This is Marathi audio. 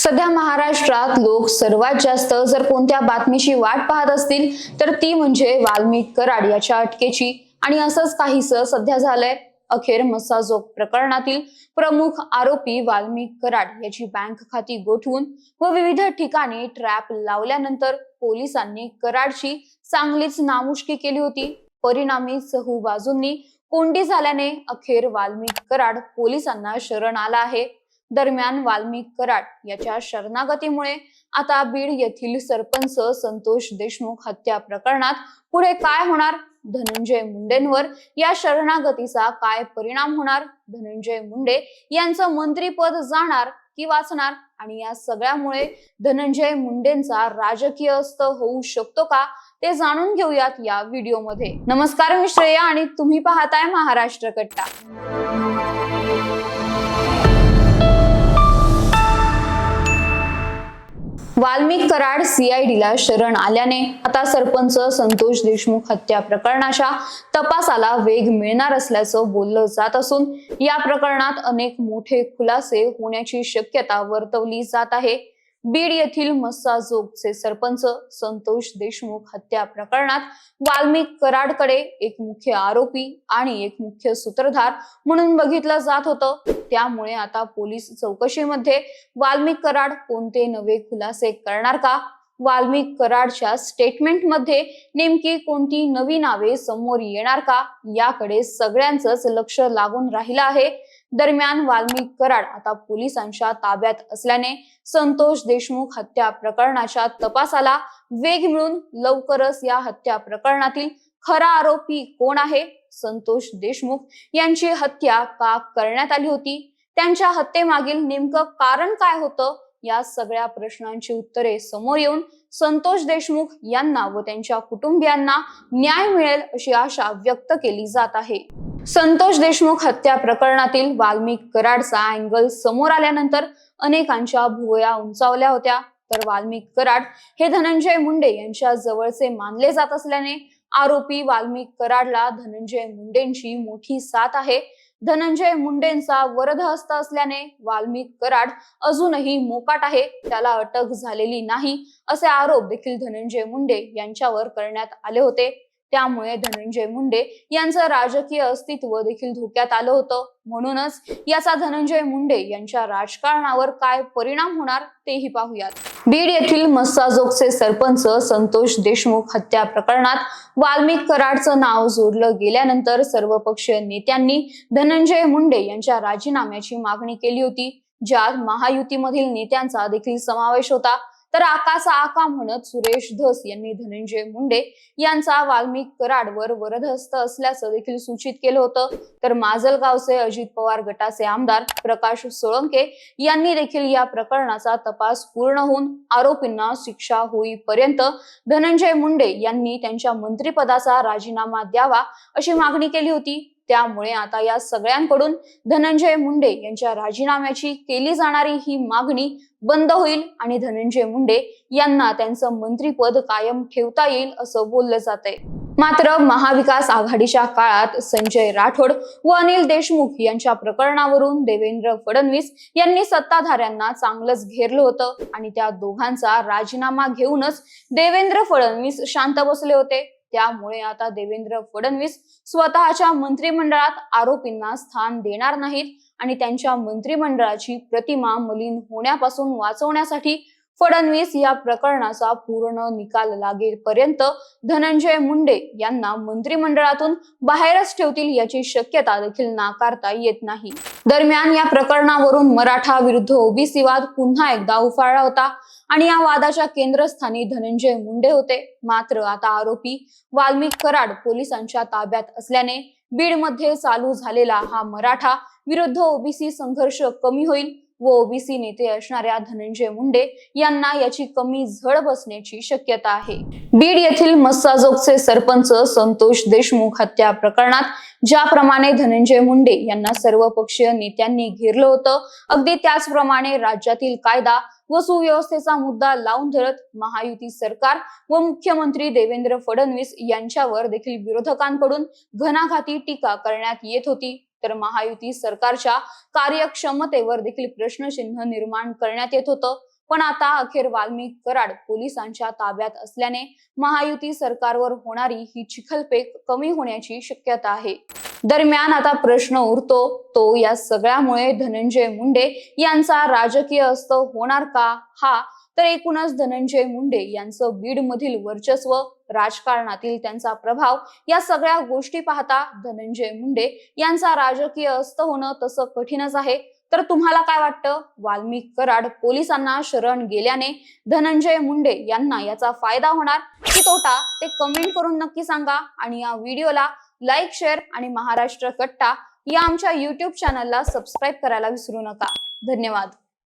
सध्या महाराष्ट्रात लोक सर्वात जास्त जर कोणत्या बातमीची वाट पाहत असतील तर ती म्हणजे वाल्मिक कराड याच्या अटकेची. आणि असंच काहीस सध्या झालंय. अखेर मसाजोग प्रकरणातील प्रमुख आरोपी वाल्मिक कराड याची बँक खाती गोठवून व विविध ठिकाणी ट्रॅप लावल्यानंतर पोलिसांनी कराडची चांगलीच नामुष्की केली होती. परिणामी चहू बाजूंनी कोंडी झाल्याने अखेर वाल्मिक कराड पोलिसांना शरण आला आहे. दरम्यान वाल्मिक कराड याच्या शरणागतीमुळे आता बीड येथील सरपंच संतोष देशमुख हत्या प्रकरणात पुढे काय होणार? धनंजय मुंडेंवर या शरणागतीचा काय परिणाम होणार? धनंजय मुंडे यांचं मंत्रीपद जाणार की वाचणार? आणि या सगळ्यामुळे धनंजय मुंडेंचा राजकीय अस्त होऊ शकतो का? ते जाणून घेऊयात या व्हिडिओमध्ये. नमस्कार मी श्रेया आणि तुम्ही पाहताय महाराष्ट्र कट्टा. वाल्मिक कराड सीआयडीला शरण आल्याने आता सरपंच संतोष देशमुख हत्या प्रकरणाच्या तपासाला वेग मिळणार असल्याचं बोललं जात असून या प्रकरणात अनेक मोठे खुलासे होण्याची शक्यता वर्तवली जात आहे. बीड येथील मस्साजोगचे सरपंच संतोष देशमुख हत्या प्रकरणात वाल्मिक कराडकडे एक मुख्य आरोपी आणि एक मुख्य सूत्रधार म्हणून बघितलं जात होतं. त्यामुळे आता पोलीस चौकशीमध्ये वाल्मिक कराड कोणते नवे खुलासे करणार का? वाल्मिक कराडच्या स्टेटमेंटमध्ये नेमकी कोणती नवी नावे समोर येणार का? याकडे सगळ्यांचंच लक्ष लागून राहिलं आहे. दरम्यान वाल्मिक कराड आता पोलिसांच्या ताब्यात असल्याने संतोष देशमुख हत्या प्रकरणाच्या तपासाला वेग मिळून लवकरच या हत्या प्रकरणातील खरा आरोपी कोण आहे? संतोष देशमुख यांची हत्या का करण्यात आली होती? त्यांच्या हत्येमागील नेमकं कारण काय होतं? या सगळ्या प्रश्नांची उत्तरे समोर येऊन संतोष देशमुख यांना व त्यांच्या कुटुंबियांना न्याय मिळेल अशी आशा व्यक्त केली जात आहे. संतोष देशमुख हत्या प्रकरणातील वाल्मिक कराडचा अँगल समोर आल्यानंतर अनेकांच्या भुवया उंचावल्या होत्या. तर वाल्मिक कराड हे धनंजय मुंडे यांच्या जवळचे मानले जात असल्याने आरोपी वाल्मिक कराडला धनंजय मुंडेंची मोठी साथ आहे. धनंजय मुंडेंचा वरदहस्त असल्याने वाल्मिक कराड अजूनही मोकाट आहे. त्याला अटक झालेली नाही असे आरोप देखील धनंजय मुंडे यांच्यावर करण्यात आले होते. त्यामुळे धनंजय मुंडे यांचं राजकीय अस्तित्व देखील धोक्यात आलं होतं. म्हणूनच याचा धनंजय मुंडे यांच्या राजकारणावर काय परिणाम होणार तेही पाहूयात. बीड येथील मस्साजोगचे सरपंच संतोष देशमुख हत्या प्रकरणात वाल्मिक कराडचं नाव जोडलं गेल्यानंतर सर्वपक्षीय नेत्यांनी धनंजय मुंडे यांच्या राजीनाम्याची मागणी केली होती ज्यात महायुतीमधील नेत्यांचा देखील समावेश होता. तर आकाचा आका म्हणत सुरेश धस यांनी धनंजय मुंडे यांचा वाल्मिक कराडवर वरदहस्त असल्याचं देखील सूचित केलं होतं. तर माजलगावचे अजित पवार गटाचे आमदार प्रकाश सोळंके यांनी देखील या प्रकरणाचा तपास पूर्ण होऊन आरोपींना शिक्षा होईपर्यंत धनंजय मुंडे यांनी त्यांच्या मंत्रिपदाचा राजीनामा द्यावा अशी मागणी केली होती. त्यामुळे आता या सगळ्यांकडून धनंजय मुंडे यांच्या राजीनाम्याची केली जाणारी ही मागणी बंद होईल आणि धनंजय मुंडे यांना त्यांचं मंत्रीपद कायम ठेवता येईल असं बोललं जात आहे मात्र महाविकास आघाडीच्या काळात संजय राठोड व अनिल देशमुख यांच्या प्रकरणावरून देवेंद्र फडणवीस यांनी सत्ताधाऱ्यांना चांगलंच घेरलं होतं आणि त्या दोघांचा राजीनामा घेऊनच देवेंद्र फडणवीस शांत बसले होते. त्यामुळे आता देवेंद्र फडणवीस स्वतःच्या मंत्रिमंडळात आरोपींना स्थान देणार नाहीत आणि त्यांच्या मंत्रिमंडळाची प्रतिमा मलिन होण्यापासून वाचवण्यासाठी फडणवीस या प्रकरणाचा पूर्ण निकाल लागेपर्यंत धनंजय मुंडे यांना मंत्रिमंडळातून बाहेरच ठेवतील याची शक्यता देखील नाकारता येत नाही. दरम्यान या प्रकरणावरून मराठा विरुद्ध ओबीसी वाद पुन्हा एकदा उफाळला होता. आणि या वादाच्या केंद्रस्थानी धनंजय मुंडे होते. मात्र आता आरोपी वाल्मिक कराड पोलिसांच्या ताब्यात असल्याने बीडमध्ये चालू झालेला हा मराठा विरुद्ध ओबीसी संघर्ष कमी होईल. व ओबीसी नेते असणाऱ्या धनंजय मुंडे यांना याची कमी झळ बसण्याची शक्यता आहे. बीड येथील मस्साजोगचे सरपंच संतोष देशमुख हत्या प्रकरणात ज्याप्रमाणे धनंजय मुंडे यांना सर्व पक्षीय नेत्यांनी घेरलं होतं अगदी त्याचप्रमाणे राज्यातील कायदा व सुव्यवस्थेचा मुद्दा लावून धरत महायुती सरकार व मुख्यमंत्री देवेंद्र फडणवीस यांच्यावर देखील विरोधकांकडून घणाघाती टीका करण्यात येत होती. तर महायुती सरकारच्या कार्यक्षमतेवर देखील प्रश्नचिन्ह निर्माण करण्यात येत होतं. पण आता अखेर वाल्मिक कराड पोलिसांच्या ताब्यात असल्याने महायुती सरकारवर होणारी ही चिखलपेक कमी होण्याची शक्यता आहे. दरम्यान आता प्रश्न उरतो तो या सगळ्यामुळे धनंजय मुंडे यांचा राजकीय अस्त होणार का? हा तर एकूणच धनंजय मुंडे यांचं बीड मधील वर्चस्व राजकारणातील त्यांचा प्रभाव या सगळ्या गोष्टी पाहता धनंजय मुंडे यांचा राजकीय अस्त होणं तसं कठीणच आहे. तर तुम्हाला काय वाटतं? वाल्मिक कराड पोलिसांना शरण गेल्याने धनंजय मुंडे यांना याचा फायदा होणार? की तोटा? ते कमेंट करून नक्की सांगा. आणि या व्हिडिओला लाईक शेअर आणि महाराष्ट्र कट्टा या आमच्या युट्यूब चॅनलला सबस्क्राईब करायला विसरू नका. धन्यवाद.